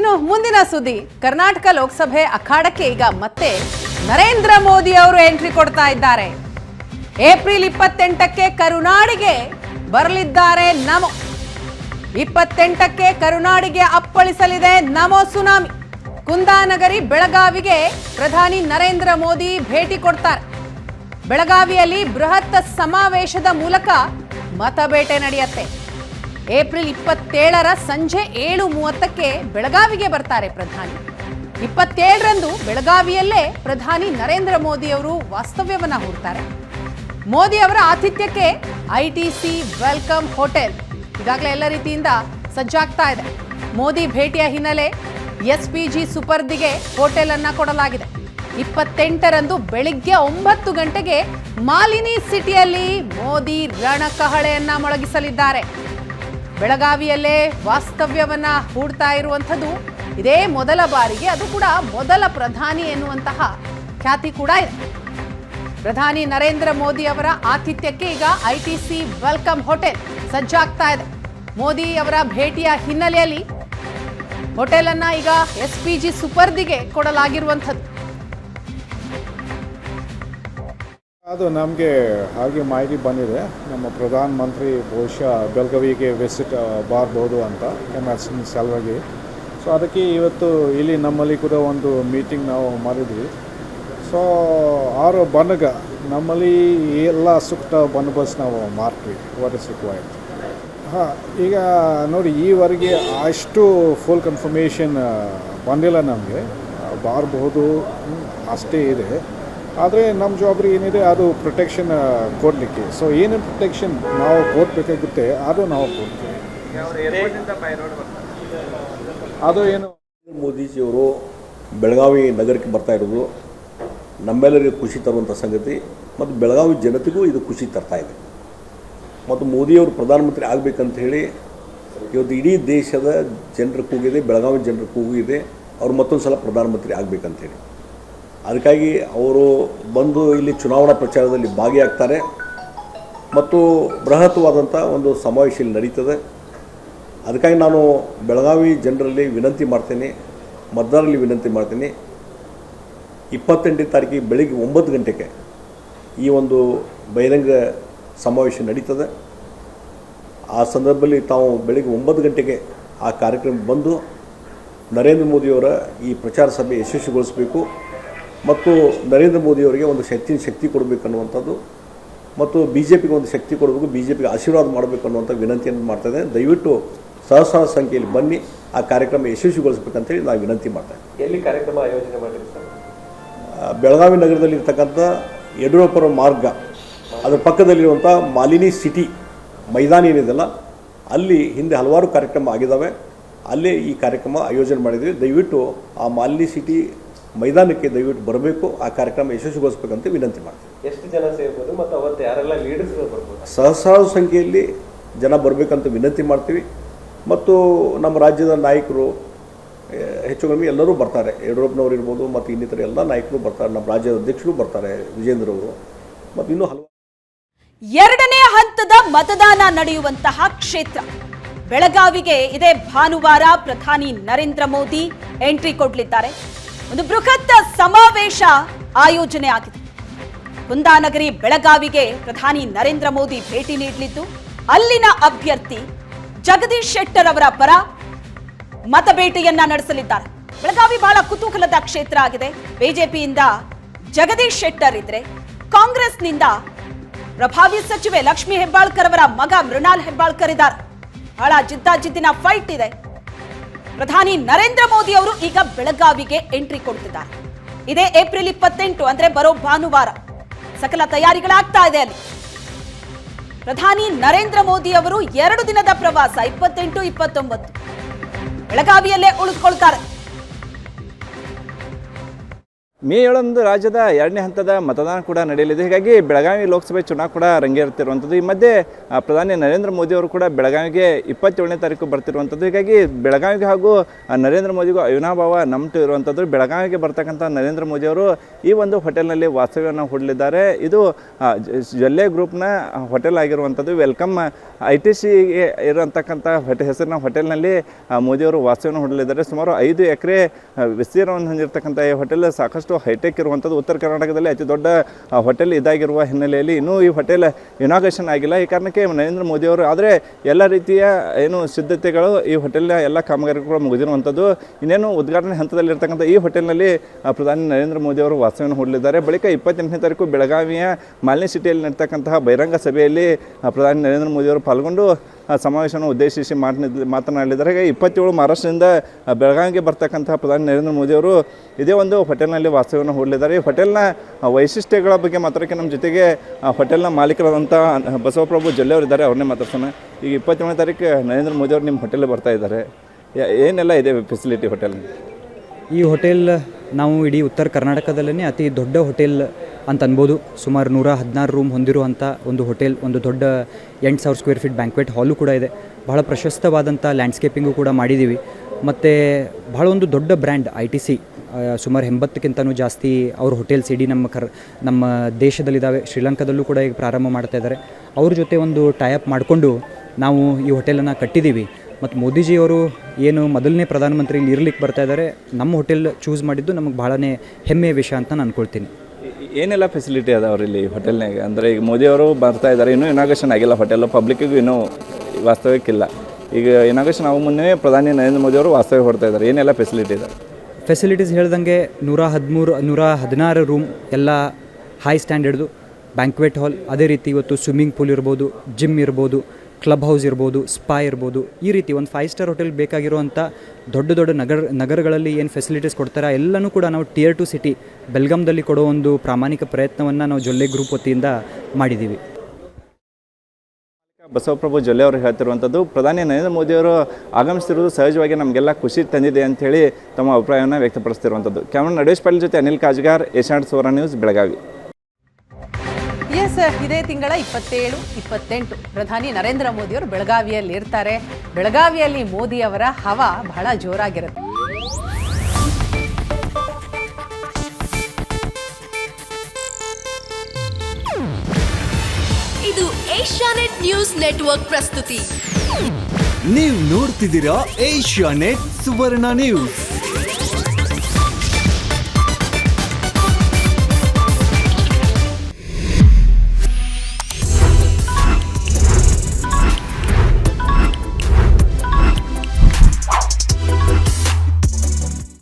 ಇನ್ನು ಮುಂದಿನ ಸುದ್ದಿ. ಕರ್ನಾಟಕ ಲೋಕಸಭೆ ಅಖಾಡಕ್ಕೆ ಈಗ ಮತ್ತೆ ನರೇಂದ್ರ ಮೋದಿ ಅವರು ಎಂಟ್ರಿ ಕೊಡ್ತಾ ಇದ್ದಾರೆ. ಏಪ್ರಿಲ್ ಇಪ್ಪತ್ತೆಂಟಕ್ಕೆ ಕರುನಾಡಿಗೆ ಬರಲಿದ್ದಾರೆ ನಮೋ. ಇಪ್ಪತ್ತೆಂಟಕ್ಕೆ ಕರುನಾಡಿಗೆ ಅಪ್ಪಳಿಸಲಿದೆ ನಮೋ ಸುನಾಮಿ. ಕುಂದಾನಗರಿ ಬೆಳಗಾವಿಗೆ ಪ್ರಧಾನಿ ನರೇಂದ್ರ ಮೋದಿ ಭೇಟಿ ಕೊಡ್ತಾರೆ. ಬೆಳಗಾವಿಯಲ್ಲಿ ಬೃಹತ್ ಸಮಾವೇಶದ ಮೂಲಕ ಮತಬೇಟೆ ನಡೆಯುತ್ತೆ. ಏಪ್ರಿಲ್ ಇಪ್ಪತ್ತೇಳರ ಸಂಜೆ ಏಳು ಮೂವತ್ತಕ್ಕೆ ಬೆಳಗಾವಿಗೆ ಬರ್ತಾರೆ ಪ್ರಧಾನಿ. ಇಪ್ಪತ್ತೇಳರಂದು ಬೆಳಗಾವಿಯಲ್ಲೇ ಪ್ರಧಾನಿ ನರೇಂದ್ರ ಮೋದಿ ಅವರು ವಾಸ್ತವ್ಯವನ್ನ ಹೂಡ್ತಾರೆ. ಮೋದಿ ಅವರ ಆತಿಥ್ಯಕ್ಕೆ ಸಿ ವೆಲ್ಕಮ್ ಹೋಟೆಲ್ ಈಗಾಗಲೇ ಎಲ್ಲ ರೀತಿಯಿಂದ ಸಜ್ಜಾಗ್ತಾ ಇದೆ. ಮೋದಿ ಭೇಟಿಯ ಹಿನ್ನೆಲೆ ಎಸ್ ಪಿ ಜಿ ಸುಪರ್ದಿಗೆ ಹೋಟೆಲ್ ಕೊಡಲಾಗಿದೆ. ಇಪ್ಪತ್ತೆಂಟರಂದು ಬೆಳಿಗ್ಗೆ ಒಂಬತ್ತು ಗಂಟೆಗೆ ಮಾಲಿನಿ ಸಿಟಿಯಲ್ಲಿ ಮೋದಿ ರಣಕಹಳೆಯನ್ನ ಮೊಳಗಿಸಲಿದ್ದಾರೆ. ಬೆಳಗಾವಿಯಲ್ಲೇ ವಾಸ್ತವ್ಯವನ್ನ ಹೂಡ್ತಾ ಇರುವಂಥದ್ದು. ಇದೇ ಮೊದಲ ಬಾರಿಗೆ ಅದು ಕೂಡ ಮೊದಲ ಪ್ರಧಾನಿ ಎನ್ನುವಂತಹ ಖ್ಯಾತಿ ಕೂಡ ಇದೆ. ಪ್ರಧಾನಿ ನರೇಂದ್ರ ಮೋದಿ ಅವರ ಆತಿಥ್ಯಕ್ಕೆ ಈಗ ಐಟಿಸಿ ವೆಲ್ಕಮ್ ಹೋಟೆಲ್ ಸಜ್ಜಾಗ್ತಾ ಇದೆ. ಮೋದಿ ಅವರ ಭೇಟಿಯ ಹಿನ್ನೆಲೆಯಲ್ಲಿ ಹೋಟೆಲ್ ಅನ್ನ ಈಗ ಎಸ್ ಪಿ ಜಿ ಸುಪರ್ದಿಗೆ ಕೊಡಲಾಗಿರುವಂಥದ್ದು. ಅದು ನಮಗೆ ಹಾಗೆ ಮಾಹಿತಿ ಬಂದಿದೆ. ನಮ್ಮ ಪ್ರಧಾನ ಮಂತ್ರಿ ಬಹುಶಃ ಬೆಳಗಾವಿಗೆ ವಿಸಿಟ್ ಬಾರ್ಬೋದು ಅಂತ ಎಂ ಎಮರ್ಜೆನ್ಸಿ ಸಲುವಾಗಿ. ಸೊ ಅದಕ್ಕೆ ಇವತ್ತು ಇಲ್ಲಿ ನಮ್ಮಲ್ಲಿ ಕೂಡ ಒಂದು ಮೀಟಿಂಗ್ ನಾವು ಮಾಡಿದ್ವಿ. ಸೊ ಆರು ಬನಗ ನಮ್ಮಲ್ಲಿ ಎಲ್ಲ ಸೂಕ್ತ ಬಂದೋಬಸ್ತ್ ನಾವು ಮಾಡ್ತೀವಿ ರಿಕ್ವೈರ್ಡ್ ಹಾಂ, ಈಗ ನೋಡಿ, ಈವರೆಗೆ ಅಷ್ಟು ಫುಲ್ ಕನ್ಫರ್ಮೇಷನ್ ಬಂದಿಲ್ಲ ನಮಗೆ. ಬಾರ್ಬಹುದು ಅಷ್ಟೇ ಇದೆ. ಆದರೆ ನಮ್ಮ ಜವಾಬ್ದಾರಿ ಏನಿದೆ, ಅದು ಪ್ರೊಟೆಕ್ಷನ್ ಕೊಡಲಿಕ್ಕೆ. ಸೊ ಏನೇನು ಪ್ರೊಟೆಕ್ಷನ್ ನಾವು ಕೊಡಬೇಕಾಗುತ್ತೆ, ಅದು ನಾವು ಕೊಡ್ತೀವಿ. ಅದು ಏನು? ಮೋದಿಜಿಯವರು ಬೆಳಗಾವಿ ನಗರಕ್ಕೆ ಬರ್ತಾ ಇರೋದು, ನಮ್ಮೆಲ್ಲರಿಗೂ ಖುಷಿ ತರುವಂಥ ಸಂಗತಿ, ಮತ್ತು ಬೆಳಗಾವಿ ಜನತೆಗೂ ಇದು ಖುಷಿ ತರ್ತಾ ಇದೆ. ಮತ್ತು ಮೋದಿಯವರು ಪ್ರಧಾನಮಂತ್ರಿ ಆಗಬೇಕಂತ ಹೇಳಿ, ಇವತ್ತು ಇಡೀ ದೇಶದ ಜನರ ಕೂಗಿದೆ, ಬೆಳಗಾವಿ ಜನರ ಕೂಗು ಇದೆ ಅವ್ರು ಮತ್ತೊಂದು ಸಲ ಪ್ರಧಾನಮಂತ್ರಿ ಆಗಬೇಕಂತೇಳಿ ಅದಕ್ಕಾಗಿ ಅವರು ಬಂದು ಇಲ್ಲಿ ಚುನಾವಣಾ ಪ್ರಚಾರದಲ್ಲಿ ಭಾಗಿಯಾಗ್ತಾರೆ. ಮತ್ತು ಬೃಹತ್ವಾದಂಥ ಒಂದು ಸಮಾವೇಶ ಇಲ್ಲಿ ನಡೀತದೆ. ಅದಕ್ಕಾಗಿ ನಾನು ಬೆಳಗಾವಿ ಜನರಲ್ಲಿ ವಿನಂತಿ ಮಾಡ್ತೀನಿ, ಮತದಾರರಲ್ಲಿ ವಿನಂತಿ ಮಾಡ್ತೀನಿ, ಇಪ್ಪತ್ತೆಂಟನೇ ತಾರೀಕಿಗೆ ಬೆಳಿಗ್ಗೆ ಒಂಬತ್ತು ಗಂಟೆಗೆ ಈ ಒಂದು ಬಹಿರಂಗ ಸಮಾವೇಶ ನಡೀತದೆ. ಆ ಸಂದರ್ಭದಲ್ಲಿ ತಾವು ಬೆಳಿಗ್ಗೆ ಒಂಬತ್ತು ಗಂಟೆಗೆ ಆ ಕಾರ್ಯಕ್ರಮ ಬಂದು ನರೇಂದ್ರ ಮೋದಿಯವರ ಈ ಪ್ರಚಾರ ಸಭೆ ಯಶಸ್ವಿಗೊಳಿಸಬೇಕು. ಮತ್ತು ನರೇಂದ್ರ ಮೋದಿಯವರಿಗೆ ಒಂದು ಹೆಚ್ಚಿನ ಶಕ್ತಿ ಕೊಡಬೇಕು ಅನ್ನುವಂಥದ್ದು ಮತ್ತು ಬಿ ಜೆ ಪಿಗೆ ಒಂದು ಶಕ್ತಿ ಕೊಡಬೇಕು ಬಿ ಜೆ ಪಿಗೆ ಆಶೀರ್ವಾದ ಮಾಡಬೇಕು ಅನ್ನುವಂಥ ವಿನಂತಿಯನ್ನು ಮಾಡ್ತಾಯಿದೆ ದಯವಿಟ್ಟು ಸಹಸ್ರಾರು ಸಂಖ್ಯೆಯಲ್ಲಿ ಬನ್ನಿ ಆ ಕಾರ್ಯಕ್ರಮ ಯಶಸ್ವಿಗೊಳಿಸ್ಬೇಕಂತೇಳಿ ನಾವು ವಿನಂತಿ ಮಾಡ್ತೇವೆ ಎಲ್ಲಿ ಕಾರ್ಯಕ್ರಮ ಆಯೋಜನೆ ಮಾಡಿರ್ತಾರೆ ಸರ್? ನಗರದಲ್ಲಿ ಬೆಳಗಾವಿ ನಗರದಲ್ಲಿರ್ತಕ್ಕಂಥ ಯಡಿಯೂರಪ್ಪರ ಮಾರ್ಗ ಅದರ ಪಕ್ಕದಲ್ಲಿರುವಂಥ ಮಾಲಿನಿ ಸಿಟಿ ಮೈದಾನ ಏನಿದೆಲ್ಲ ಅಲ್ಲಿ ಹಿಂದೆ ಹಲವಾರು ಕಾರ್ಯಕ್ರಮ ಆಗಿದ್ದಾವೆ. ಅಲ್ಲೇ ಈ ಕಾರ್ಯಕ್ರಮ ಆಯೋಜನೆ ಮಾಡಿದ್ವಿ ದಯವಿಟ್ಟು ಆ ಮಾಲಿನಿ ಸಿಟಿ ಮೈದಾನಕ್ಕೆ ದಯವಿಟ್ಟು ಬರಬೇಕು. ಆ ಕಾರ್ಯಕ್ರಮ ಯಶಸ್ವಿಗೊಳಿಸ್ಬೇಕಂತ ವಿನಂತಿ ಮಾಡ್ತೀವಿ ಎಷ್ಟು ಜನ ಸೇರ್ಬೋದು ಮತ್ತು ಅವತ್ತು ಯಾರೆಲ್ಲ ಲೀಡರ್ಸ್ ಬರ್ಬೋದು? ಸಹಸ್ರಾರು ಸಂಖ್ಯೆಯಲ್ಲಿ ಜನ ಬರಬೇಕಂತ ವಿನಂತಿ ಮಾಡ್ತೀವಿ. ಮತ್ತು ನಮ್ಮ ರಾಜ್ಯದ ನಾಯಕರು ಹೆಚ್ಚು ಕಮ್ಮಿ ಎಲ್ಲರೂ ಬರ್ತಾರೆ. ಯಡಿಯೂರಪ್ಪನವರು ಇರ್ಬೋದು ಮತ್ತು ಇನ್ನಿತರ ಎಲ್ಲ ನಾಯಕರು ಬರ್ತಾರೆ. ನಮ್ಮ ರಾಜ್ಯದ ಅಧ್ಯಕ್ಷರು ಬರ್ತಾರೆ ವಿಜೇಂದ್ರ ಅವರು. ಮತ್ತು ಇನ್ನೂ ಹಲವು ಎರಡನೇ ಹಂತದ ಮತದಾನ ನಡೆಯುವಂತಹ ಕ್ಷೇತ್ರ. ಬೆಳಗಾವಿಗೆ ಇದೇ ಭಾನುವಾರ ಪ್ರಧಾನಿ ನರೇಂದ್ರ ಮೋದಿ ಎಂಟ್ರಿ ಕೊಡಲಿದ್ದಾರೆ. ಒಂದು ಬೃಹತ್ ಸಮಾವೇಶ ಆಯೋಜನೆ ಆಗಿದೆ. ಕುಂದಾನಗರಿ ಬೆಳಗಾವಿಗೆ ಪ್ರಧಾನಿ ನರೇಂದ್ರ ಮೋದಿ ಭೇಟಿ ನೀಡಲಿದ್ದು, ಅಲ್ಲಿನ ಅಭ್ಯರ್ಥಿ ಜಗದೀಶ್ ಶೆಟ್ಟರ್ ಅವರ ಪರ ಮತಬೇಟೆಯನ್ನ ನಡೆಸಲಿದ್ದಾರೆ. ಬೆಳಗಾವಿ ಬಹಳ ಕುತೂಹಲದ ಕ್ಷೇತ್ರ ಆಗಿದೆ. ಬಿಜೆಪಿಯಿಂದ ಜಗದೀಶ್ ಶೆಟ್ಟರ್ ಇದ್ರೆ ಕಾಂಗ್ರೆಸ್ನಿಂದ ಪ್ರಭಾವಿ ಸಚಿವೆ ಲಕ್ಷ್ಮಿ ಹೆಬ್ಬಾಳ್ಕರ್ ಅವರ ಮಗ ಮೃಣಾಲ್ ಹೆಬ್ಬಾಳ್ಕರ್ ಇದ್ದಾರೆ. ಬಹಳ ಜಿದ್ದಾಜಿದ್ದಿನ ಫೈಟ್ ಇದೆ. ಪ್ರಧಾನಿ ನರೇಂದ್ರ ಮೋದಿ ಅವರು ಈಗ ಬೆಳಗಾವಿಗೆ ಎಂಟ್ರಿ ಕೊಡ್ತಿದ್ದಾರೆ. ಇದೇ ಏಪ್ರಿಲ್ ಇಪ್ಪತ್ತೆಂಟು, ಅಂದ್ರೆ ಬರೋ ಭಾನುವಾರ. ಸಕಲ ತಯಾರಿಗಳಾಗ್ತಾ ಇದೆ ಅಲ್ಲಿ. ಪ್ರಧಾನಿ ನರೇಂದ್ರ ಮೋದಿ ಅವರು ಎರಡು ದಿನದ ಪ್ರವಾಸ, ಇಪ್ಪತ್ತೆಂಟು, ಇಪ್ಪತ್ತೊಂಬತ್ತು. ಬೆಳಗಾವಿಯಲ್ಲೇ ಉಳಿದುಕೊಳ್ತಾರೆ. ಮೇ ಏಳೊಂದು ರಾಜ್ಯದ ಎರಡನೇ ಹಂತದ ಮತದಾನ ಕೂಡ ನಡೆಯಲಿದೆ. ಹೀಗಾಗಿ ಬೆಳಗಾವಿ ಲೋಕಸಭೆ ಚುನಾವಣೆ ಕೂಡ ರಂಗೇರುತ್ತಿರುವಂಥದ್ದು. ಈ ಮಧ್ಯೆ ಪ್ರಧಾನಿ ನರೇಂದ್ರ ಮೋದಿ ಅವರು ಕೂಡ ಬೆಳಗಾವಿಗೆ ಇಪ್ಪತ್ತೇಳನೇ ತಾರೀಕು ಬರ್ತಿರುವಂಥದ್ದು. ಹೀಗಾಗಿ ಬೆಳಗಾವಿಗೆ ಹಾಗೂ ನರೇಂದ್ರ ಮೋದಿಗೂ ಅವಿನಾಭಾವ ನಂಟು ಇರುವಂಥದ್ದು. ಬೆಳಗಾವಿಗೆ ಬರ್ತಕ್ಕಂಥ ನರೇಂದ್ರ ಮೋದಿ ಅವರು ಈ ಒಂದು ಹೋಟೆಲ್ನಲ್ಲಿ ವಾಸ್ತವ್ಯವನ್ನು ಹೂಡಲಿದ್ದಾರೆ. ಇದು ಜೊಲ್ಲೆ ಗ್ರೂಪ್ನ ಹೋಟೆಲ್ ಆಗಿರುವಂಥದ್ದು. ವೆಲ್ಕಮ್ ಐ ಟಿ ಸಿಗೆ ಇರತಕ್ಕಂಥ ಹೊಟೆ, ಹೆಸರಿನ ಹೋಟೆಲ್ನಲ್ಲಿ ಮೋದಿಯವರು ವಾಸ್ತವ್ಯವನ್ನು ಹೂಡಲಿದ್ದಾರೆ. ಸುಮಾರು ಐದು ಎಕರೆ ವಿಸ್ತೀರ್ಣವನ್ನು ಹೊಂದಿರತಕ್ಕಂಥ ಈ ಹೋಟೆಲ್ ಸಾಕಷ್ಟು ಹೈಟೆಕ್ ಇರುವಂಥದ್ದು ಉತ್ತರ ಕರ್ನಾಟಕದಲ್ಲಿ ಅತಿ ದೊಡ್ಡ ಹೋಟೆಲ್ ಇದಾಗಿರುವ ಹಿನ್ನೆಲೆಯಲ್ಲಿ ಇನ್ನೂ ಈ ಹೋಟೆಲ್ ಇನಾಗ್ರೇಷನ್ ಆಗಿಲ್ಲ. ಈ ಕಾರಣಕ್ಕೆ ನರೇಂದ್ರ ಮೋದಿಯವರು ಆದರೆ ಎಲ್ಲ ರೀತಿಯ, ಏನು, ಸಿದ್ಧತೆಗಳು ಈ ಹೋಟೆಲ್ನ ಎಲ್ಲ ಕಾಮಗಾರಿಗಳು ಮುಗಿದಿರುವಂಥದ್ದು. ಇನ್ನೇನು ಉದ್ಘಾಟನೆ ಹಂತದಲ್ಲಿರ್ತಕ್ಕಂಥ ಈ ಹೋಟೆಲ್ನಲ್ಲಿ ಪ್ರಧಾನಿ ನರೇಂದ್ರ ಮೋದಿ ಅವರು ವಾಸ್ತವ್ಯವನ್ನು ಹೂಡಲಿದ್ದಾರೆ. ಬಳಿಕ ಇಪ್ಪತ್ತೆಂಟನೇ ತಾರೀಕು ಬೆಳಗಾವಿಯ ಮಾಲಿನ್ಯ ಸಿಟಿಯಲ್ಲಿ ನಡೆತಕ್ಕಂತಹ ಬಹಿರಂಗ ಸಭೆಯಲ್ಲಿ ಪ್ರಧಾನಿ ನರೇಂದ್ರ ಮೋದಿ ಅವರು ಪಾಲ್ಗೊಂಡು ಸಮಾವೇಶವನ್ನು ಉದ್ದೇಶಿಸಿ ಮಾತನಾಡಿ ಮಾತನಾಡಲಿದ್ದಾರೆ. ಹಾಗೆ ಇಪ್ಪತ್ತೇಳು ಮಹಾರಾಷ್ಟ್ರದಿಂದ ಬೆಳಗಾವಿಗೆ ಬರ್ತಕ್ಕಂತಹ ಪ್ರಧಾನಿ ನರೇಂದ್ರ ಮೋದಿಯವರು ಇದೇ ಒಂದು ಹೋಟೆಲ್ನಲ್ಲಿ ವಾಸ್ತವ್ಯವನ್ನು ಹೂಡಲಿದ್ದಾರೆ. ಈ ಹೋಟೆಲ್ನ ವೈಶಿಷ್ಟ್ಯಗಳ ಬಗ್ಗೆ ಮಾತಾಡೋಕ್ಕೆ ನಮ್ಮ ಜೊತೆಗೆ ಹೋಟೆಲ್ನ ಮಾಲೀಕರಾದಂಥ ಬಸವಪ್ರಭು ಜೊಲ್ಲೆ ಅವರು ಇದ್ದಾರೆ. ಅವ್ರನ್ನೇ ಮಾತಾಡ್ತಾನೆ ಈಗ ಇಪ್ಪತ್ತೇಳನೇ ತಾರೀಕು ನರೇಂದ್ರ ಮೋದಿಯವರು ನಿಮ್ಮ ಹೋಟೆಲ್ಗೆ ಬರ್ತಾ ಇದ್ದಾರೆ. ಏನೆಲ್ಲ ಇದೆ ಫೆಸಿಲಿಟಿ ಹೋಟೆಲ್ ಈ ಹೋಟೆಲ್ ನಾವು ಇಡೀ ಉತ್ತರ ಕರ್ನಾಟಕದಲ್ಲೇ ಅತಿ ದೊಡ್ಡ ಹೋಟೆಲ್ ಅಂತ ಅನ್ಬೋದು. ಸುಮಾರು ನೂರ ಹದಿನಾರು ರೂಮ್ ಹೊಂದಿರುವಂಥ ಒಂದು ಹೋಟೆಲ್ ಒಂದು ದೊಡ್ಡ ಎಂಟು ಸಾವಿರ ಸ್ಕ್ವೇರ್ ಫೀಟ್ ಬ್ಯಾಂಕ್ವೆಟ್ ಹಾಲು ಕೂಡ ಇದೆ. ಬಹಳ ಪ್ರಶಸ್ತವಾದಂಥ ಲ್ಯಾಂಡ್ಸ್ಕೇಪಿಂಗು ಕೂಡ ಮಾಡಿದ್ದೀವಿ ಮತ್ತು ಬಹಳ ಒಂದು ದೊಡ್ಡ ಬ್ರ್ಯಾಂಡ್ ಐ ಟಿ ಸಿ ಸುಮಾರು ಎಂಬತ್ತಕ್ಕಿಂತನೂ ಜಾಸ್ತಿ ಅವ್ರ ಹೋಟೆಲ್ಸ್ ಇಡೀ ನಮ್ಮ ಕರ್, ನಮ್ಮ ದೇಶದಲ್ಲಿದ್ದಾವೆ ಶ್ರೀಲಂಕಾದಲ್ಲೂ ಕೂಡ ಈಗ ಪ್ರಾರಂಭ ಮಾಡ್ತಾ ಇದ್ದಾರೆ. ಅವ್ರ ಜೊತೆ ಒಂದು ಟೈಅಪ್ ಮಾಡಿಕೊಂಡು ನಾವು ಈ ಹೋಟೆಲನ್ನು ಕಟ್ಟಿದ್ದೀವಿ ಮತ್ತು ಮೋದಿಜಿಯವರು ಏನು ಮೊದಲನೇ ಪ್ರಧಾನಮಂತ್ರಿ ಇಲ್ಲಿ ಇರ್ಲಿಕ್ಕೆ ಬರ್ತಾ ಇದ್ದಾರೆ ನಮ್ಮ ಹೋಟೆಲ್ ಚೂಸ್ ಮಾಡಿದ್ದು ನಮಗೆ ಭಾಳನೇ ಹೆಮ್ಮೆಯ ವಿಷಯ ಅಂತ ನಾನು ಅನ್ಕೊಳ್ತೀನಿ. ಏನೆಲ್ಲ ಫೆಸಿಲಿಟಿ ಅದಾವ್ರಿ ಇಲ್ಲಿ ಹೋಟೆಲ್ನಾಗ ಅಂದರೆ ಈಗ ಮೋದಿ ಅವರು ಬರ್ತಾ ಇದ್ದಾರೆ ಇನ್ನೂ ಇನಾಗ್ರೇಷನ್ ಆಗಿಲ್ಲ ಹೋಟೆಲ್ ಪಬ್ಲಿಕ್ಕಿಗೂ ಇನ್ನೂ ವಾಸ್ತವ್ಯಕ್ಕಿಲ್ಲ. ಈಗ ಇನಾಗ್ರೇಷನ್ ಆಗೋ ಮುನ್ನೇ ಪ್ರಧಾನಿ ನರೇಂದ್ರ ಮೋದಿ ಅವರು ವಾಸ್ತವ್ಯ ಹೊಡ್ತಾ ಇದ್ದಾರೆ ಏನೆಲ್ಲ ಫೆಸಿಲಿಟಿ ಇದೆ? ಫೆಸಿಲಿಟೀಸ್ ಹೇಳ್ದಂಗೆ ನೂರ ಹದಿಮೂರು, ನೂರ ಹದಿನಾರು ರೂಮ್ ಎಲ್ಲ ಹೈ ಸ್ಟ್ಯಾಂಡರ್ಡ್ದು ಬ್ಯಾಂಕ್ವೆಟ್ ಹಾಲ್ ಅದೇ ರೀತಿ ಇವತ್ತು ಸ್ವಿಮ್ಮಿಂಗ್ ಪೂಲ್ ಇರ್ಬೋದು ಜಿಮ್ ಇರ್ಬೋದು. ಕ್ಲಬ್ ಹೌಸ್ ಇರ್ಬೋದು, ಸ್ಪಾ ಇರ್ಬೋದು, ಈ ರೀತಿ ಒಂದು ಫೈವ್ ಸ್ಟಾರ್ ಹೋಟೆಲ್ ಬೇಕಾಗಿರುವಂಥ ದೊಡ್ಡ ದೊಡ್ಡ ನಗರ, ನಗರಗಳಲ್ಲಿ ಏನು ಫೆಸಿಲಿಟೀಸ್ ಕೊಡ್ತಾರೆ, ಎಲ್ಲನೂ ಕೂಡ ನಾವು ಟಿಯರ್ ಟು ಸಿಟಿ ಬೆಲ್ಗಾಮ್ದಲ್ಲಿ ಕೊಡೋ ಒಂದು ಪ್ರಾಮಾಣಿಕ ಪ್ರಯತ್ನವನ್ನು ನಾವು ಜೊಲ್ಲೆ ಗ್ರೂಪ್ ವತಿಯಿಂದ ಮಾಡಿದ್ದೀವಿ. ಬಸವಪ್ರಭು ಜೊಲ್ಲೆ ಅವರು ಹೇಳ್ತಿರುವಂಥದ್ದು, ಪ್ರಧಾನಿ ನರೇಂದ್ರ ಮೋದಿಯವರು ಆಗಮಿಸ್ತಿರೋದು ಸಹಜವಾಗಿ ನಮಗೆಲ್ಲ ಖುಷಿ ತಂದಿದೆ ಅಂಥೇಳಿ ತಮ್ಮ ಅಭಿಪ್ರಾಯವನ್ನು ವ್ಯಕ್ತಪಡಿಸ್ತಿರುವಂಥದ್ದು. ಕ್ಯಾಮ್ರಾ ನಡೇಶ್ ಪಾಟೀಲ್ ಜೊತೆ ಅನಿಲ್ ಕಾಜ್ಗಾರ್, ಏಷ್ಯಾಡ್ ಸುವರ್ಣ ನ್ಯೂಸ್, ಬೆಳಗಾವಿ. ಎಸ್ ಇದೇ ತಿಂಗಳ ಇಪ್ಪತ್ತೇಳು ಇಪ್ಪತ್ತೆಂಟು. ಪ್ರಧಾನಿ ನರೇಂದ್ರ ಮೋದಿಯವರು ಬೆಳಗಾವಿಯಲ್ಲಿ ಇರ್ತಾರೆ. ಬೆಳಗಾವಿಯಲ್ಲಿ ಮೋದಿ ಅವರ ಹವಾ ಬಹಳ ಜೋರಾಗಿರುತ್ತೆ. ಇದು ಏಷ್ಯಾನೆಟ್ ನ್ಯೂಸ್ ನೆಟ್ವರ್ಕ್ ಪ್ರಸ್ತುತಿ. ನೀವು ನೋಡ್ತಿದ್ದೀರಾ ಏಷ್ಯಾನೆಟ್ ಸುವರ್ಣ ನ್ಯೂಸ್.